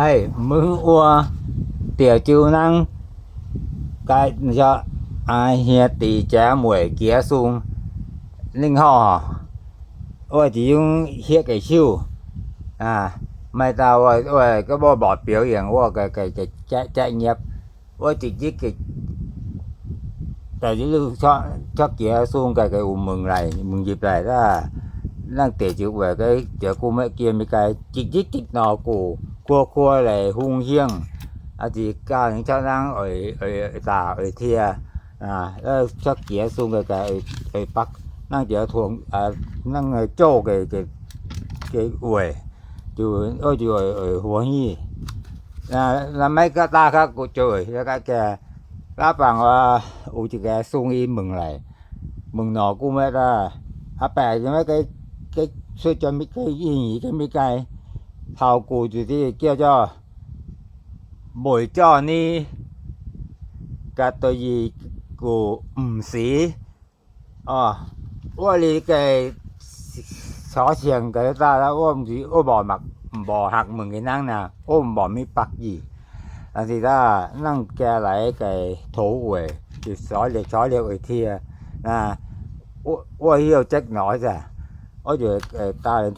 ấy mứ ua tiểu chiêu năng cái cho à hiệt tỷ chá muội kia xuống linh hò ôi chỉ dùng hiệt cái siêu à mày tao ôi ôi cái bò bọt biểu hiện ôi cái cái cái chạy chạy nhập ôi chỉ giết cái tại chỉ cho cho kia xuống cái cái ủng mừng này mừng dịp này đó năng tệ chịu về cái chợ cô mấy kia mấy cái chỉ giết chích nọ của ควบเลยหุ้งเฮียงอะไรที่ก้าวอย่างเช่นนั่งอ่อยอ่อยตาอ่อยเทียอ่าแล้วเช่นเกี้ยวซุ่มกับไอ้ไอ้ปักนั่งเกี้ยวถ่วงอ่านั่งไอ้โจ้กับกับกับอุ้ยจู่เออจู่ไอ้หัวหี่อ่าแล้วไม่ก็ตาก็โกยแล้วก็แกรับฟังว่าอุจิแก่ซุ่มยิ่งมึงไหนมึงนอคุ้มไหมตาอะแปลกไหมไอ้ไอ้เสื้อจนไม่ไกลหิ่งไม่ไกล thảo cụ chủ thì kêu cho, mỗi cho ni cả tôi gì của ẩm sĩ ờ ủa lý cái xó xiềng cái ta đã ôm gì ôm bỏ mặc, bỏ hạc mừng cái năng nè ôm bỏ mi bạc gì. Là ta? Năng kia lại cái thổ quỷ thì xó liệu xó liệu ở thia là ủa hiểu chắc nói ra. Ôi trời ta đến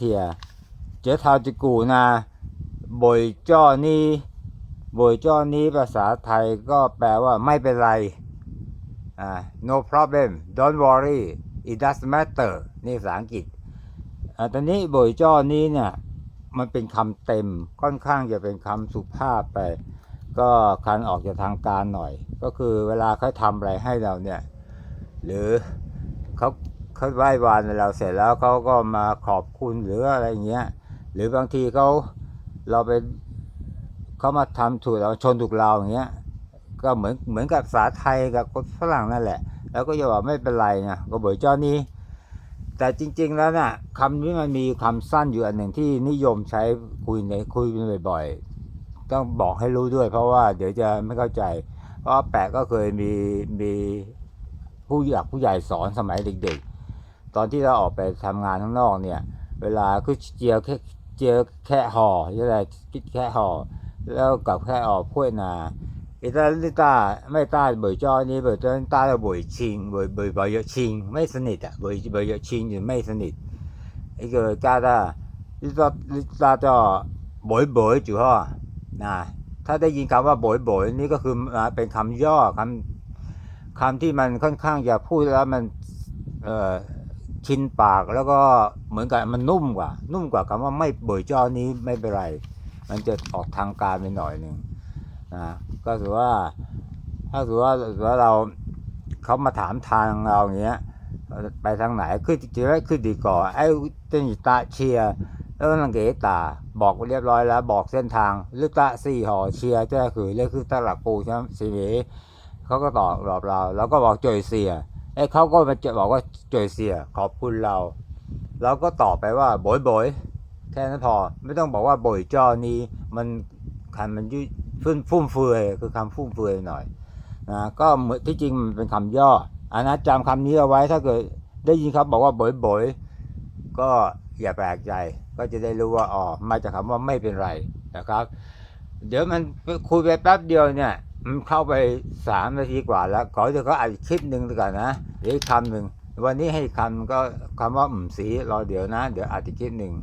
จะทาวจิกูนะบอยจ้อนี้บอยจ้อนี้ภาษาไทยก็แปลว่าไม่เป็นไรอ่า no problem don't worry it doesn't matter นี่ภาษาอังกฤษอ่าตอนนี้บอยจ้อนี้เนี่ยมันเป็นคำเต็มค่อนข้างจะเป็นคำสุภาพไป ก็คันออกจากทางการหน่อย ก็คือเวลาเขาทำอะไรให้เราเนี่ย หรือเขาเขาไหว้วานเราเสร็จแล้วเขาก็มาขอบคุณหรืออะไรเงี้ย หรือบางทีเขาเราไปเขามาทำถูกเราชนถูกเราอย่างเงี้ย ก็เหมือนเหมือนกับภาษาไทยกับคนฝรั่งนั่นแหละ แล้วก็จะบอกไม่เป็นไรนะก็บอกเจ้านี้ แต่จริง ๆแล้วน่ะคำนี้มันมีคำสั้นอยู่อันหนึ่งที่นิยมใช้คุยในคุยกันบ่อยๆ ต้องบอกให้รู้ด้วย เพราะว่าเดี๋ยวจะไม่เข้าใจ เพราะแปะก็เคยมีมีผู้หลักผู้ใหญ่สอนสมัยเด็กๆ ตอนที่เราออกไปทำงานข้างนอกเนี่ย เวลาคือเจียวแค่ เจอแค่ห่อยังไงคิดแค่ห่อแล้วกับแค่ออกพ้วยนาอิตาลิตาไม่ตาบ่อยจอนี้บ่อยจอนตาบ่อยชิงบ่อยบ่อยบยเยอะชิงไม่สนิทอะบ่อยบ่อยเยอะชิงอยู่ไม่สนิทไอ้เกิดกาตาลิตาลิตาจอบ่อยบ่อยจู่ห้อนะถ้าได้ยินคำว่าบ่อยบ่อยนี่ก็คือเป็นคำย่อคำคำที่มันค่อนข้างจะพูดแล้วมันเอ่อ ชินปากแล้วก็เหมือนกับมันนุ่มกว่า นุ่มกว่าคำว่าไม่บ่อยจ้อนี้ไม่เป็นไร มันจะออกทางการไปหน่อยหนึ่งนะก็ถือว่าถ้าถือว่าถือว่าเราเขามาถามทางเราอย่างเงี้ยไปทางไหนคือจริงๆแล้วคือดีก่อนไอ้เจนิตาเชียแล้วนังเกตาบอกเรียบร้อยแล้ว บอกเส้นทางลึกตะสี่หอเชียร์ก็คือเรียกคือตลักปูใช่ไหมสีเวเขาก็ตอบรอบเราเราก็บอกจอยเสีย ไอ้เขาก็มาจะบอกว่าจอยเสียขอบคุณเรา เราก็ตอบไปว่าบอยบอยแค่นั้นพอไม่ต้องบอกว่าบอยจอนี้มันคันมันยืดฟุ่มฟุ่มเฟือยคือคำฟุ่มเฟือยหน่อยนะก็เหมือนที่จริงมันเป็นคำย่ออันนะจำคำนี้เอาไว้ถ้าเกิดได้ยินเขาบอกว่าบ่อยบ่อยๆก็อย่าแปลกใจก็จะได้รู้ว่าอ๋อมาจากคำว่าไม่เป็นไรนะครับ เดี๋ยวมันคุยไปแป๊บเดียวเนี่ย มันเข้าไปสามนาทีกว่าแล้ว ขอเดี๋ยวเขาอัดคลิปหนึ่งดีกว่านนะเดี๋ยวอีกคำหนึ่งวันนี้ให้คำก็คำว่าอืมสีรอเดี๋ยวนะ เดี๋ยวอัดคลิปหนึ่ง